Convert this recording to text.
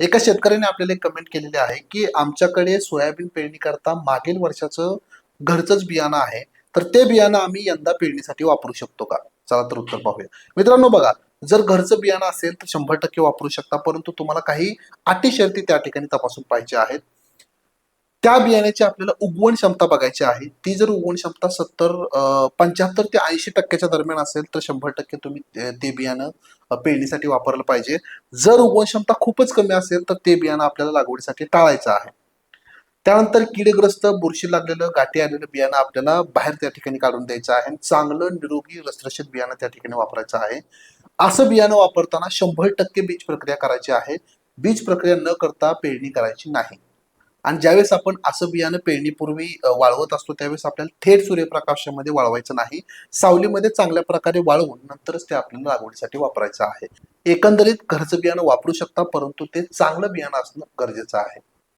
एका शेतकऱ्याने आपल्याला एक कमेंट केलेली आहे की आमच्याकडे सोयाबीन पेरणी करता मागील वर्षाचं घरचंच बियाणं आहे. तर ते बियाणं आम्ही यंदा पेरणीसाठी वापरू शकतो का? चला तर उत्तर पाहूया. मित्रांनो बघा जर घरचं बियाणं असेल तर शंभर टक्के वापरू शकता परंतु तुम्हाला काही अटी शर्ती त्या ठिकाणी तपासून पाहिजे आहेत. त्या बियाण्याची आपल्याला उगवण क्षमता बघायची आहे. ती जर उगवण क्षमता सत्तर पंच्याहत्तर ते ऐंशी टक्क्याच्या दरम्यान असेल तर शंभर टक्के तुम्ही ते- बियाणं पेरणीसाठी वापरलं पाहिजे. जर उगवण क्षमता खूपच कमी असेल तर ते बियाणं आपल्याला लागवडीसाठी टाळायचं आहे. त्यानंतर किडग्रस्त बुरशी लागलेलं गाठी आलेलं बियाणं आपल्याला बाहेर त्या ठिकाणी काढून द्यायचं आहे. आणि चांगलं निरोगी रसरशीत बियाणं त्या ठिकाणी वापरायचं आहे. असं बियाणं वापरताना शंभर टक्के बीज प्रक्रिया करायची आहे. बीज प्रक्रिया न करता पेरणी करायची नाही. आणि ज्यावेळेस आपण असं बियाणं पेरणीपूर्वी वाळवत असतो त्यावेळेस आपल्याला थेट सूर्यप्रकाशामध्ये वाळवायचं नाही. सावलीमध्ये चांगल्या प्रकारे वाळवून नंतरच ते आपल्याला लागवडीसाठी वापरायचं आहे. एकंदरीत घरचं बियाणं वापरू शकता परंतु ते चांगलं बियाणं असणं गरजेचं आहे.